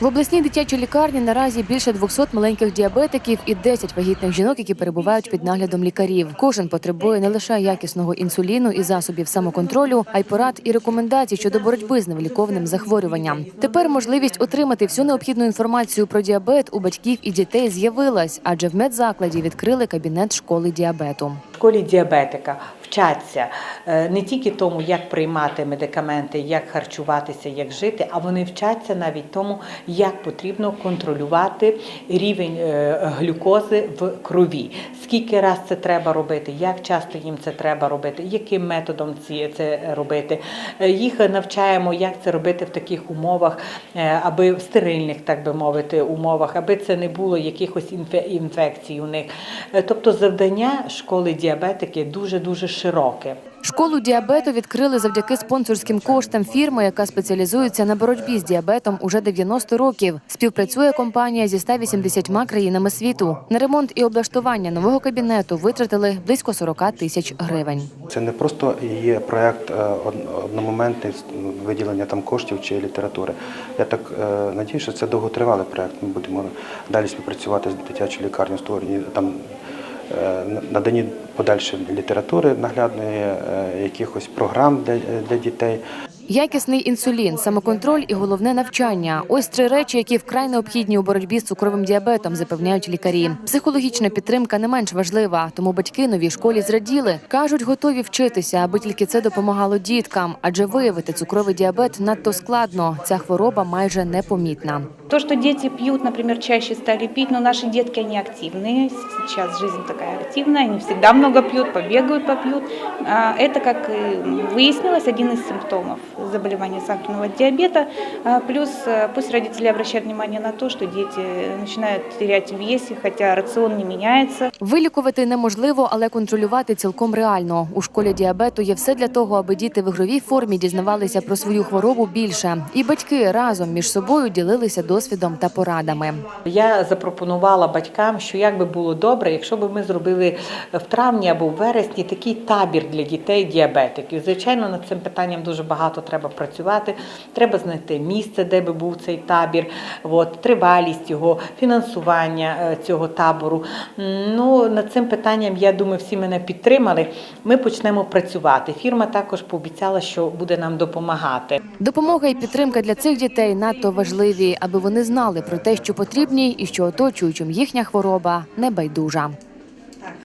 В обласній дитячій лікарні наразі більше 200 маленьких діабетиків і 10 вагітних жінок, які перебувають під наглядом лікарів. Кожен потребує не лише якісного інсуліну і засобів самоконтролю, а й порад і рекомендацій щодо боротьби з невиліковним захворюванням. Тепер можливість отримати всю необхідну інформацію про діабет у батьків і дітей з'явилась, адже в медзакладі відкрили кабінет школи діабету. В школі діабетика вчаться е, не тільки тому, як приймати медикаменти, як харчуватися, як жити, а вони вчаться навіть тому, як потрібно контролювати рівень е, глюкози в крові. Скільки раз це треба робити, як часто їм це треба робити, яким методом це робити. Е, Їх навчаємо, як це робити в таких умовах, е, аби в стерильних, так би мовити, умовах, аби це не було якихось інфе- інфекцій у них. Тобто завдання школи діабетики дуже дуже широке. Школу діабету відкрили завдяки спонсорським коштам фірми, яка спеціалізується на боротьбі з діабетом уже 90 років. Співпрацює компанія зі 180 країнами світу. На ремонт і облаштування нового кабінету витратили близько 40 тисяч гривень. Це не просто є проект е, одномоментний виділення там коштів чи літератури. Я так е, надію, що це довготривалий проект. Ми будемо далі співпрацювати з дитячою лікарнею, створені там надані подальше літератури наглядної, е, якихось програм для, для дітей. Якісний інсулін, самоконтроль і головне навчання ось три речі, які вкрай необхідні у боротьбі з цукровим діабетом, запевняють лікарі. Психологічна підтримка не менш важлива, тому батьки новій школі зраділи. кажуть, готові вчитися, аби тільки це допомагало діткам, адже виявити цукровий діабет надто складно. Ця хвороба майже непомітна. То, что дети пьют, например, чаще стали пить, но наши детки, они активные. Сейчас жизнь такая активная, они всегда много пьют, побегают, попьют. А Это, как и выяснилось, один из симптомов заболевания сахарного диабета. А Плюс э, пусть родители обращают внимание на то, что дети начинают терять в весе, хотя рацион не меняется. Вилікувати неможливо, але контролювати цілком реально. У школі діабету є все для того, аби діти в ігровій формі дізнавалися про свою хворобу більше. І батьки разом між собою ділилися досвідом та порадами. Я запропонувала батькам, що як би було добре, якщо б ми зробили в травні або в вересні такий табір для дітей діабетиків. Звичайно, над цим питанням дуже багато треба працювати. Треба знайти місце, де би був цей табір, от, тривалість його, фінансування е, цього табору. Ну, над цим питанням, я думаю, всі мене підтримали. Ми почнемо працювати. Фірма також пообіцяла, що буде нам допомагати. Допомога і підтримка для цих дітей надто важливі, аби вони знали про те, що потрібні, і що оточуючим їхня хвороба не байдужа.